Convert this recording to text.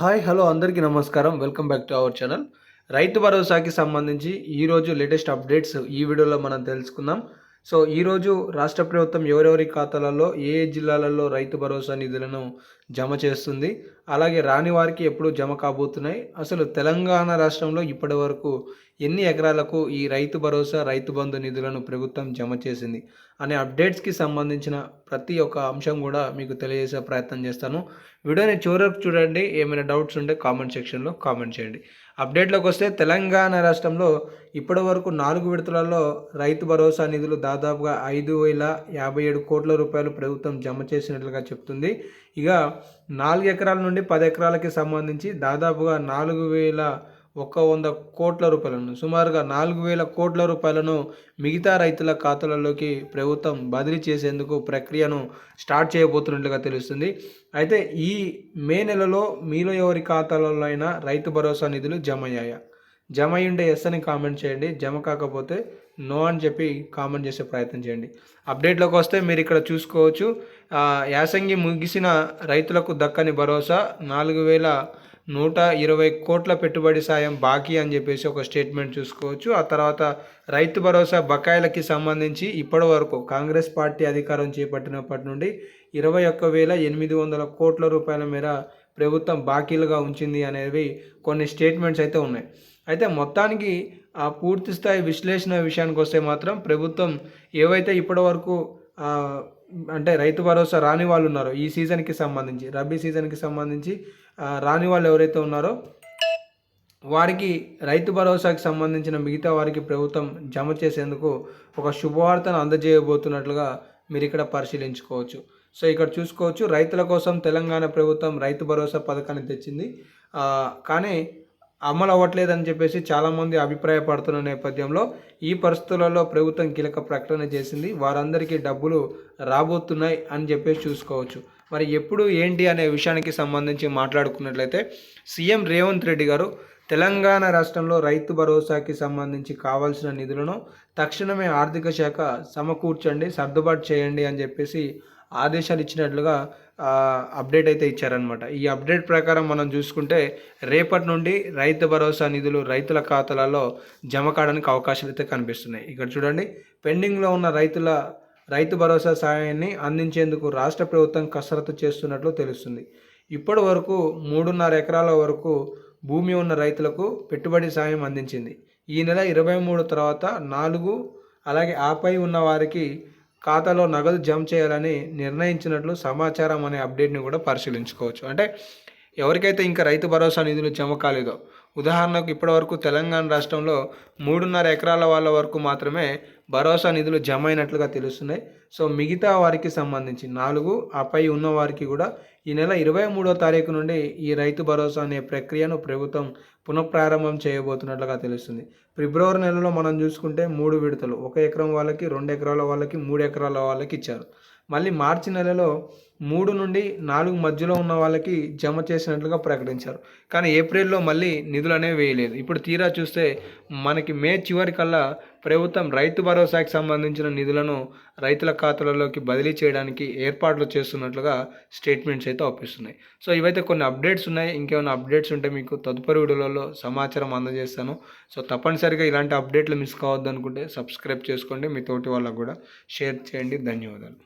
Hi hello అందరికీ నమస్కారం. Welcome back to our channel. రైతు భరోసాకి సంబంధించి ఈరోజు లేటెస్ట్ అప్డేట్స్ ఈ వీడియోలో మనం తెలుసుకుందాం. సో ఈరోజు రాష్ట్ర ప్రభుత్వం ఎవరెవరి ఖాతాలలో ఏ ఏ జిల్లాలలో రైతు భరోసా నిధులను జమ చేస్తుంది. అలాగే రాని వారికి ఎప్పుడు జమ కాబోతున్నాయి. అసలు తెలంగాణ రాష్ట్రంలో ఇప్పటి వరకు ఎన్ని ఎకరాలకు ఈ రైతు భరోసా రైతు బంధు నిధులను ప్రభుత్వం జమ చేసింది? అనే అప్డేట్స్కి సంబంధించిన ప్రతి ఒక్క అంశం కూడా మీకు తెలియజేసే ప్రయత్నం చేస్తాను. వీడియోని చివరకు చూడండి. ఏమైనా డౌట్స్ ఉంటే కామెంట్ సెక్షన్లో కామెంట్ చేయండి. అప్డేట్లోకి వస్తే తెలంగాణ రాష్ట్రంలో ఇప్పటి వరకు నాలుగు విడతలలో రైతు భరోసా నిధులు దాదాపుగా ఐదు వేల యాభై ఏడు కోట్ల రూపాయలు ప్రభుత్వం జమ చేసినట్లుగా చెప్తుంది. ఇక నాలుగు ఎకరాల నుండి పది ఎకరాలకి సంబంధించి దాదాపుగా నాలుగు వేల ఒక వంద కోట్ల రూపాయలను సుమారుగా నాలుగు వేల కోట్ల రూపాయలను మిగతా రైతుల ఖాతాలలోకి ప్రభుత్వం బదిలీ చేసేందుకు ప్రక్రియను స్టార్ట్ చేయబోతున్నట్లుగా తెలుస్తుంది. అయితే ఈ మే నెలలో మీలో ఎవరి ఖాతాలలో అయినా రైతు భరోసా నిధులు జమ అయ్యాయా? జమ అయ్యుంటే ఎస్ అని కామెంట్ చేయండి. జమ కాకపోతే నో అని చెప్పి కామెంట్ చేసే ప్రయత్నం చేయండి. అప్డేట్లోకి వస్తే మీరు ఇక్కడ చూసుకోవచ్చు. యాసంగి ముగిసిన రైతులకు దక్కని భరోసా నాలుగు వేల నూట ఇరవై కోట్ల పెట్టుబడి సాయం బాకీ అని చెప్పేసి ఒక స్టేట్మెంట్ చూసుకోవచ్చు. ఆ తర్వాత రైతు భరోసా బకాయిలకి సంబంధించి ఇప్పటి వరకు కాంగ్రెస్ పార్టీ అధికారం చేపట్టినప్పటి నుండి ఇరవై ఒక్క వేల ఎనిమిది వందల కోట్ల రూపాయల మేర ప్రభుత్వం బాకీలుగా ఉంచింది అనేవి కొన్ని స్టేట్మెంట్స్ అయితే ఉన్నాయి. అయితే మొత్తానికి ఆ పూర్తి స్థాయి విశ్లేషణ విషయానికి వస్తే మాత్రం ప్రభుత్వం ఏవైతే ఇప్పటి వరకు అంటే రైతు భరోసా రాని వాళ్ళు ఉన్నారో ఈ సీజన్కి సంబంధించి రబీ సీజన్కి సంబంధించి రాని వాళ్ళు ఎవరైతే ఉన్నారో వారికి రైతు భరోసాకి సంబంధించిన మిగతా వారికి ప్రభుత్వం జమ చేసేందుకు ఒక శుభవార్తను అందజేయబోతున్నట్లుగా మీరు ఇక్కడ పరిశీలించుకోవచ్చు. సో ఇక్కడ చూసుకోవచ్చు రైతుల కోసం తెలంగాణ ప్రభుత్వం రైతు భరోసా పథకాన్ని తెచ్చింది. కానీ అమలు అవ్వట్లేదని చెప్పేసి చాలామంది అభిప్రాయపడుతున్న నేపథ్యంలో ఈ పరిస్థితులలో ప్రభుత్వం కీలక ప్రకటన చేసింది. వారందరికీ డబ్బులు రాబోతున్నాయి అని చెప్పేసి చూసుకోవచ్చు. మరి ఎప్పుడు ఏంటి అనే విషయానికి సంబంధించి మాట్లాడుకున్నట్లయితే సీఎం రేవంత్ రెడ్డి గారు తెలంగాణ రాష్ట్రంలో రైతు భరోసాకి సంబంధించి కావాల్సిన నిధులను తక్షణమే ఆర్థిక శాఖ సమకూర్చండి సర్దుబాటు చేయండి అని చెప్పేసి ఆదేశాలు ఇచ్చినట్లుగా అప్డేట్ అయితే ఇచ్చారనమాట ఈ అప్డేట్ ప్రకారం మనం చూసుకుంటే రేపటి నుండి రైతు భరోసా నిధులు రైతుల ఖాతాలలో జమ కావడానికి అవకాశాలు అయితే కనిపిస్తున్నాయి. ఇక్కడ చూడండి పెండింగ్లో ఉన్న రైతుల రైతు భరోసా సాయాన్ని అందించేందుకు రాష్ట్ర ప్రభుత్వం కసరత్తు చేస్తున్నట్లు తెలుస్తుంది. ఇప్పటి వరకు మూడున్నర ఎకరాల వరకు భూమి ఉన్న రైతులకు పెట్టుబడి సాయం అందించింది. ఈ నెల ఇరవై మూడు తర్వాత నాలుగు అలాగే ఆపై ఉన్న వారికి ఖాతాలో నగదు జమ చేయాలని నిర్ణయించినట్లు సమాచారం అనే అప్డేట్ని కూడా పరిశీలించుకోవచ్చు. అంటే ఎవరికైతే ఇంకా రైతు భరోసా నిధులు జమ కాలేదో ఉదాహరణకు ఇప్పటివరకు తెలంగాణ రాష్ట్రంలో మూడున్నర ఎకరాల వాళ్ళ వరకు మాత్రమే భరోసా నిధులు జమ అయినట్లుగా తెలుస్తున్నాయి. సో మిగతా వారికి సంబంధించి నాలుగు ఆపై ఉన్న వారికి కూడా ఈ నెల ఇరవై మూడో తారీఖు నుండి ఈ రైతు భరోసా అనే ప్రక్రియను ప్రభుత్వం పునఃప్రారంభం చేయబోతున్నట్లుగా తెలుస్తుంది. ఫిబ్రవరి నెలలో మనం చూసుకుంటే మూడు విడతలు. ఒక ఎకరం వాళ్ళకి రెండు ఎకరాల వాళ్ళకి మూడు ఎకరాల వాళ్ళకి ఇచ్చారు. మళ్ళీ మార్చి నెలలో మూడు నుండి నాలుగు మధ్యలో ఉన్న వాళ్ళకి జమ చేసినట్లుగా ప్రకటించారు. కానీ ఏప్రిల్లో మళ్ళీ నిధులు అనేవి వేయలేదు. ఇప్పుడు తీరా చూస్తే మనకి మే చివరి కల్లా ప్రభుత్వం రైతు భరోసాకి సంబంధించిన నిధులను రైతుల ఖాతాలలోకి బదిలీ చేయడానికి ఏర్పాట్లు చేస్తున్నట్లుగా స్టేట్మెంట్స్ అయితే ఒప్పిస్తున్నాయి. సో ఇవైతే కొన్ని అప్డేట్స్ ఉన్నాయి. ఇంకేమైనా అప్డేట్స్ ఉంటే మీకు తదుపరి వీడియోలలో సమాచారం అందజేస్తాను. సో తప్పనిసరిగా ఇలాంటి అప్డేట్లు మిస్ కావద్దు అనుకుంటే సబ్స్క్రైబ్ చేసుకోండి. మీ తోటి వాళ్ళకు కూడా షేర్ చేయండి. ధన్యవాదాలు.